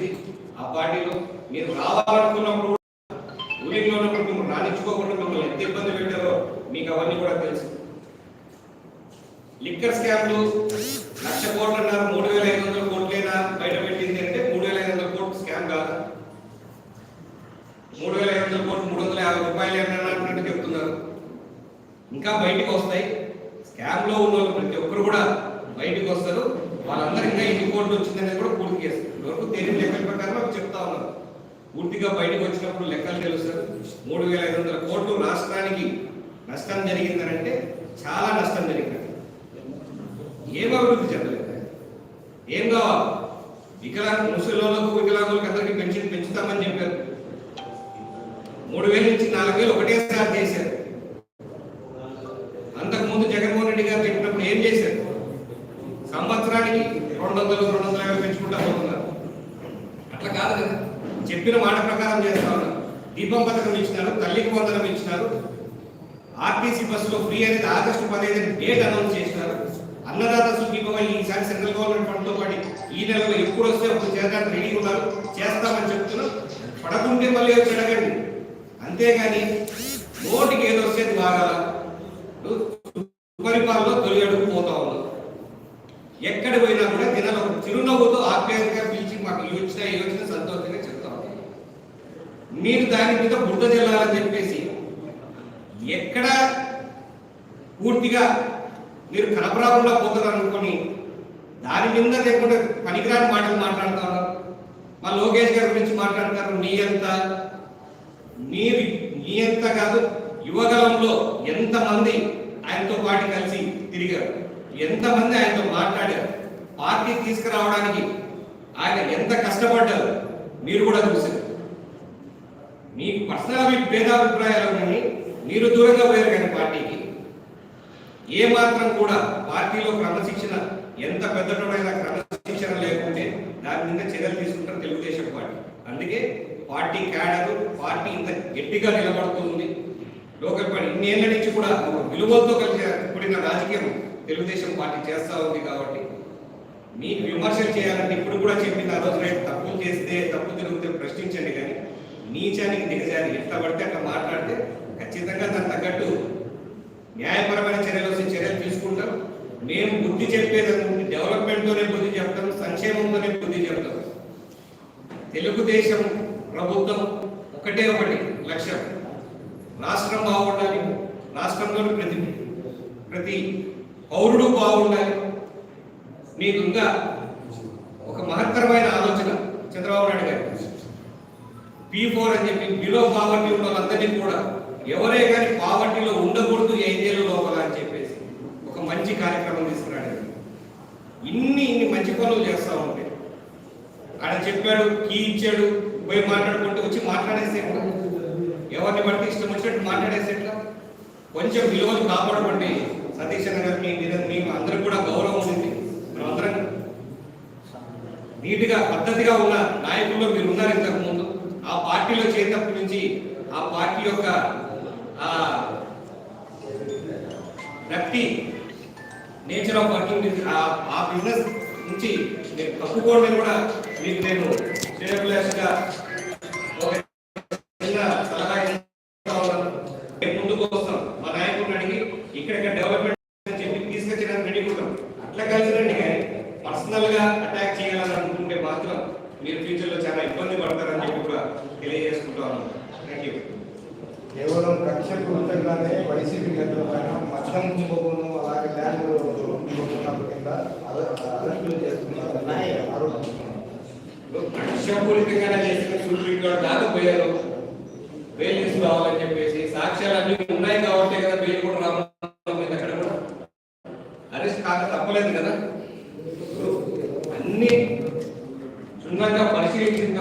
పరిస్థితి ఆ పార్టీలో మీరు రావాలనుకున్నప్పుడు ఊరిలో ఉన్నప్పుడు మిమ్మల్ని రాణించుకోకుండా మిమ్మల్ని ఎంత ఇబ్బంది పెట్టారో మీకు అవన్నీ కూడా తెలుసు. లిక్కర్ స్కామ్లు లక్ష కోట్లు అన్నారు మూడు వేల ఐదు వందల కోట్లైనా బయట పెట్టింది అంటే మూడు వేల ఐదు వందల కోట్లు స్కామ్ కాదు. మూడు వేల ఐదు వందల కోట్లు మూడు వందల యాభై రూపాయలు అన్నట్టు చెప్తున్నారు. ఇంకా బయటికి వస్తాయి. స్కామ్లో ఉన్న ప్రతి ఒక్కరు కూడా బయటికి వస్తారు వాళ్ళందరూ ఇంకా ఎన్ని కోట్లు వచ్చిందనేది కూడా పూర్తి చేస్తారు ఇప్పటివరకు తెలియని లెక్కల ప్రకారం అవి చెప్తా ఉన్నారు పూర్తిగా బయటకు వచ్చినప్పుడు లెక్కలు తెలుస్తారు. మూడు వేల ఐదు వందల కోట్లు రాష్ట్రానికి నష్టం జరిగిందనంటే చాలా నష్టం జరిగింది. ఏం అభివృద్ధి చెందలేదు ఏం కావాలి? వికలాంగ ముసలిలకు వికలాంగులకు అందరికీ పెన్షన్ పెంచుతామని చెప్పారు. మూడు వేల నుంచి నాలుగు వేలు ఒకటేసారి చేశారు. అంతకు ముందు జగన్మోహన్ రెడ్డి గారు చెప్పినప్పుడు ఏం చేశారు? సంవత్సరానికి రెండు వందలు రెండు వందల యాభై పెంచుకుంటా పోతున్నారు. అట్లా కాదు కదా. చెప్పిన మాట ప్రకారం చేస్తా ఉన్నారు దీపం పథకం ఇచ్చినారు తల్లికి వందనం ఇచ్చినారు. ఆర్టీసీ బస్సులో ఫ్రీ అనేది ఆగస్టు పదిహేను డేట్ అనౌన్స్ చేసినారు. అన్నదాత సుఖీభవ ఈసారి సెంట్రల్ గవర్నమెంట్ ఫండ్తో పాటు ఈ నెలలో ఎప్పుడు వస్తే అప్పుడు చేరడానికి రెడీ ఉన్నారు. చేస్తామని చెప్తున్నాం. పడకుంటే మళ్ళీ వచ్చి అడగండి. అంతేగాని నోటికి ఏదో వస్తే బాగాల పరిపాలనలో తొలి అడుగు పోతా ఉన్నాం ఎక్కడ పోయినా కూడా జనాలు చిరునవ్వుతో ఆప్యాయంగా పిలిచి మాకు ఇవి వచ్చినా ఇవి వచ్చినా సంతోషంగా మీరు దాని మీద బుట్ట చెల్లాలని చెప్పేసి ఎక్కడ పూర్తిగా మీరు కనపరాకుండా పోతారు అనుకొని దాని మీద లేకుండా పనికిరాని మాటలు మాట్లాడతారు? మా లోకేష్ గారి గురించి మాట్లాడతారు? నీ ఎంత మీరు నీ ఎంత కాదు యువగలంలో ఎంతమంది ఆయనతో పాటు కలిసి తిరిగారు? ఎంతమంది ఆయనతో మాట్లాడారు? పార్టీ తీసుకురావడానికి ఆయన ఎంత కష్టపడ్డారు? మీరు కూడా చూసారు మీకు పర్సనల్ మీ భేదాభిప్రాయాలు ఉన్నాయి. మీరు దూరంగా పోయారు కానీ పార్టీకి. ఏ మాత్రం కూడా పార్టీలో క్రమశిక్షణ ఎంత పెద్దటోడైనా క్రమశిక్షణ లేకుంటే దాని మీద చర్యలు తీసుకుంటారు తెలుగుదేశం పార్టీ. అందుకే పార్టీ క్యాడర్ పార్టీ ఇంత గట్టిగా నిలబడుతుంది. లోకల్ పార్టీ ఇన్నేళ్ళ నుంచి కూడా ఒక విలువలతో కలిసి కూడిన రాజకీయం తెలుగుదేశం పార్టీ చేస్తూ ఉంది కాబట్టి మీకు విమర్శలు చేయాలంటే ఇప్పుడు కూడా చెప్పింది ఆ రోజు రేపు తప్పులు చేస్తే తప్పు జరిగితే ప్రశ్నించండి కానీ నీచానికి దిగజారి ఎట్లా పడితే అట్లా మాట్లాడితే ఖచ్చితంగా దానికి తగ్గట్టు న్యాయపరమైన చర్యలు వచ్చి చర్యలు తీసుకుంటాం. మేము బుద్ధి చెప్పేది డెవలప్మెంట్తోనే బుద్ధి చెప్తాం సంక్షేమంతోనే బుద్ధి చెప్తాం. తెలుగుదేశం ప్రభుత్వం ఒకటే ఒకటి లక్ష్యం. రాష్ట్రం బాగుండాలి రాష్ట్రంలోని ప్రతి ప్రతి పౌరుడు బాగుండాలి. మీకు ఇంకా పీ ఫోర్ అని చెప్పి బిలో పావర్టీ ఉన్న వాళ్ళందరినీ కూడా ఎవరే కానీ పావర్టీలో ఉండకూడదు ఐదేళ్ళ లోపల అని చెప్పేసి ఒక మంచి కార్యక్రమం తీసుకురాడు ఇన్ని ఇన్ని మంచి పనులు చేస్తా ఉంటే ఆయన చెప్పాడు కీ ఇచ్చాడు పోయి మాట్లాడుకుంటూ వచ్చి మాట్లాడేసే ఎవరిని బట్టి ఇష్టం వచ్చినట్టు మాట్లాడేసేట్లా కొంచెం విలువలు కాపాడమండి సతీష్ అన్న గారు మీ మీద మీ అందరికి కూడా గౌరవం ఉంది. అందరం నీట్గా పద్ధతిగా ఉన్న నాయకుల్లో మీరు ఉన్నారు ఇంతకు ముందు పార్టీలో చేరినప్పటి నుంచి ఆ పార్టీ యొక్క ఆ వ్యక్తి నేచర్ ఆఫ్ వర్కింగ్ ఆ బిజినెస్ నుంచి నేను తప్పుకోవడం కూడా మీకు నేను శ్రేయభిలాషగా సలహా ముందుకు వస్తాం మా నాయకుడిని అడిగి ఇక్కడ డెవలప్మెంట్ చెప్పి తీసుకొచ్చడానికి రెడీ ఉంటాం. అట్లా కలిసి రండి కానీ పర్సనల్గా అటాక్ చేయాలని అనుకుంటే మాత్రం మీరు ఫ్యూచర్లో చాలా ఇబ్బంది పడతారని చెప్పి కూడా తెలియజేసుకుంటా ఉన్నాను థ్యాంక్ యూ కేవలం కక్షపూరితంగానే వైసీపీ నేతల పైన మద్యం కుంభకోణం అలాగే ల్యాండ్ కుంభకోణాల కింద అరె- అరెస్టులు చేస్తున్నారని ఆరోపిస్తున్నారు. లక్ష్యపూరితంగానే చేసిన బెయిల్ తీసుకురావాలని చెప్పేసి సాక్ష్యాలు అన్ని ఉన్నాయి కాబట్టి కదా బెయిల్ కూడా అక్కడ కూడా. అరెస్ట్ కాక తప్పలేదు కదా. అన్ని క్షుణ్ణంగా పరిశీలించిన